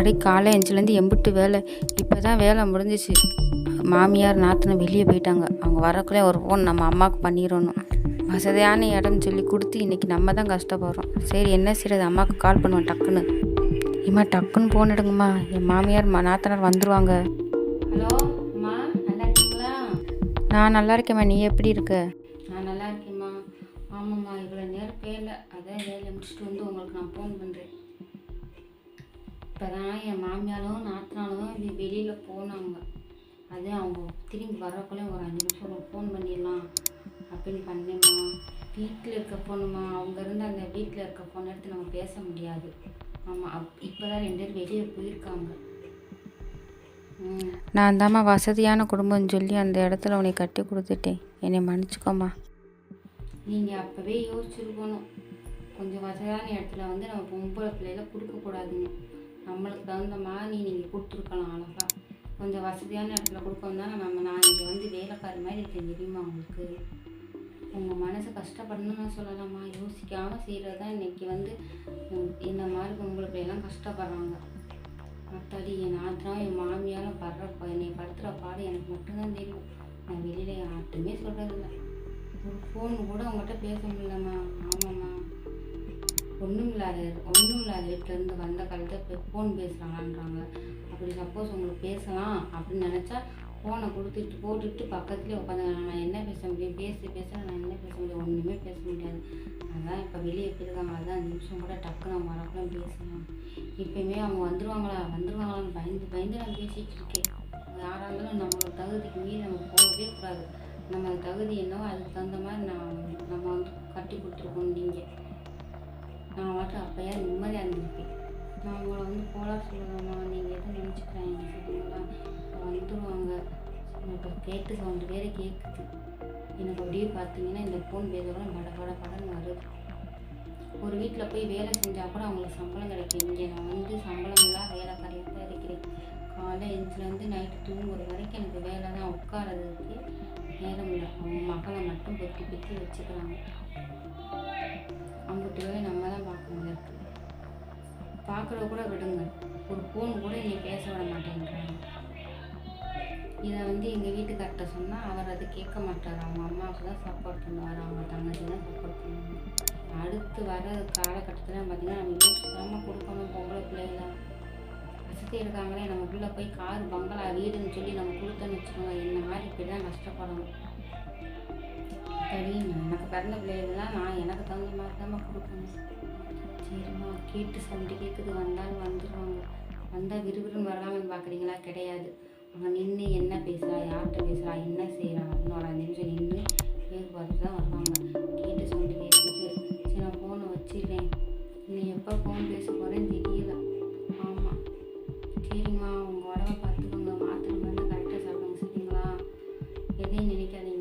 அடி காலை எஞ்சிலேருந்து எம்பிட்டு வேலை. இப்போ தான் வேலை முடிஞ்சிச்சு. மாமியார் நாத்தனை வெளியே போயிட்டாங்க. அவங்க வரக்குள்ளே ஒரு ஃபோன் நம்ம அம்மாவுக்கு பண்ணிடணும். வசதியான இடம் சொல்லி கொடுத்து இன்றைக்கி நம்ம தான் கஷ்டப்படுறோம். சரி என்ன செய்யறது அம்மாவுக்கு கால் பண்ணுவேன் டக்குன்னு. இம்மா டக்குன்னு ஃபோன் எடுங்கம்மா. என் மாமியார் நாத்தனார் வந்துருவாங்க. ஹலோ அம்மா நல்லா இருக்கீங்களா? நான் நல்லா இருக்கேம்மா. நீ எப்படி இருக்க? நான் நல்லா இருக்கேம்மா. ஆமாம்மா இவ்வளோ நேரம் வேலை அதான் வேலையை முடிச்சுட்டு வந்து உங்களுக்கு நான் ஃபோன் பண்ணுறேன் இப்போ தான் என் மாமியாரும் நாத்தனாலும் வெளியில போனாங்க. அது அவங்க திரும்பி வரக்குள்ளே ஒரு அஞ்சு நிமிஷம் ஒரு ஃபோன் பண்ணிடலாம் அப்படின்னு பண்ணேம்மா. வீட்டில் இருக்க ஃபோனுமா அவங்க இருந்து அந்த வீட்டில் இருக்க ஃபோன் எடுத்து நம்ம பேச முடியாது. ஆமாம் அப் இப்போ தான் ரெண்டு பேரும் வெளியே போயிருக்காங்க. நான் தாம்மா வசதியான குடும்பம்னு சொல்லி அந்த இடத்துல உன்னை கட்டி கொடுத்துட்டேன். என்னை மன்னிச்சுக்கோம்மா. நீங்கள் அப்போவே யோசிச்சிருக்கணும். கொஞ்சம் வசதியான இடத்துல வந்து நம்ம பொம்பளை பிள்ளையில கொடுக்கக்கூடாதுங்க நம்மளுக்கு தகுந்த மாதிரி நீங்கள் கொடுத்துருக்கலாம் அழகாக கொஞ்சம் வசதியான இடத்துல கொடுக்கணும் நம்ம நான் இங்கே வந்து வேலைக்காரி மாதிரி இருக்கேன் தெரியுமா உங்களுக்கு? உங்கள் மனசு கஷ்டப்படணும்னு சொல்லலாமா? யோசிக்காமல் செய்கிறது தான் இன்றைக்கி வந்து இந்த மாதிரி உங்களுக்கு எல்லாம் கஷ்டப்படுறாங்க. மற்றபடி என் ஆத்திரம் என் மாமியாரும் படுற என்னை படுத்துகிற பாடு எனக்கு மட்டும்தான் தெரியும். நான் வெளியில் யார்ட்டுமே சொல்கிறதில்ல ஒரு ஃபோன் கூட அவங்ககிட்ட பேச முடியலம்மா. ஆமாம்மா. ஒன்றும் இல்லாத ஒன்றும் இல்லாத வீட்டிலேருந்து வந்த காலத்தை ஃபோன் பேசுகிறாங்கன்றாங்க அப்படி சப்போஸ் உங்களுக்கு பேசலாம் அப்படின்னு நினச்சா ஃபோனை கொடுத்துட்டு போட்டுட்டு பக்கத்துலேயே உட்காந்து நான் என்ன பேச முடியும்? பேசி பேச நான் என்ன பேச முடியும்? ஒன்றுமே பேச முடியாது. அதான் இப்போ வெளியே போயிருக்காங்க. அதான் அஞ்சு நிமிஷம் கூட டக்குன்னு அவங்க வரக்குள்ள பேசலாம். இப்பயுமே அவங்க வந்துருவாங்களா? வந்துருவாங்களான்னு பயந்து பயந்து நான் பேசிகிட்டு இருக்கேன். யாராக இருந்தாலும் நம்மளோட தகுதிக்கு மீறி நம்ம போகவே கூடாது. நம்ம தகுதி என்னவோ அதுக்கு தகுந்த மாதிரி நான் நம்ம வந்து கட்டி கொடுத்துருக்கோம் நீங்கள் நான் மட்டும் அப்போயே நிம்மதியாக இருந்திருப்பேன். நான் உங்களை வந்து போலா சொல்லுவேம்மா நீங்கள் எதுவும் நினச்சிக்கிறாங்க சொல்லுங்களா வந்துடுவாங்க இப்போ கேட்டு சவுண்டு வேறு கேட்குது எனக்கு அப்படியே பார்த்தீங்கன்னா இந்த ஃபோன் பேச கூட பட பட படன்னு வருது. ஒரு வீட்டில் போய் வேலை செஞ்சால் கூட அவங்களுக்கு சம்பளம் கிடைக்கும். இங்கே நான் வந்து சம்பளம் காலை எழுந்துலேருந்து நைட்டு தூங்குற வரைக்கும் எனக்கு வேலை தான் உட்காரதுக்கு நேரம் இல்லை. அவங்க மகளை மட்டும் பொத்தி பொத்தி வச்சுக்கிறாங்க. அங்கிட்டு வேலை நம்ம தான் பார்க்கணும் முடியாது. பார்க்குறத கூட விடுங்க. ஒரு ஃபோன் கூட நீ பேச விட மாட்டேங்கிறாங்க இதை வந்து எங்கள் வீட்டுக்கார்ட்ட சொன்னால் அவர் அதை கேட்க மாட்டார். அவங்க அம்மாவுக்கு தான் சப்போர்ட் பண்ணுவார். அவங்க தங்கச்சி தான் சப்போர்ட் பண்ணுவாங்க அடுத்து வர காலகட்டத்தில் பார்த்திங்கன்னா நம்ம யோசிக்காமல் கொடுக்கணும் பொம்பளை பிள்ளைகளை வசதி இருக்காங்களே நம்ம உள்ளே போய் கார் பங்களா வீடுன்னு சொல்லி நம்ம கொடுத்தோன்னு வச்சுக்கோங்க என்ன மாதிரி இப்படி தான் கஷ்டப்படணும். சரி எனக்கு பிறந்த பிள்ளைகள்லாம் நான் எனக்கு தகுந்த மாதிரி தான் கொடுக்கணும். சரிம்மா கேட்டு சண்டை கேட்குது வந்தாலும் வந்துடுவாங்க வந்தால் விறுவிறுன்னு வரலாம்னு பார்க்குறீங்களா கிடையாது. அவன் நின்று என்ன பேசுகிறா யார்கிட்ட பேசுகிறா என்ன செய்கிறா அப்படின்னு ஒரு அஞ்சு நிமிஷம் நின்று Dominican in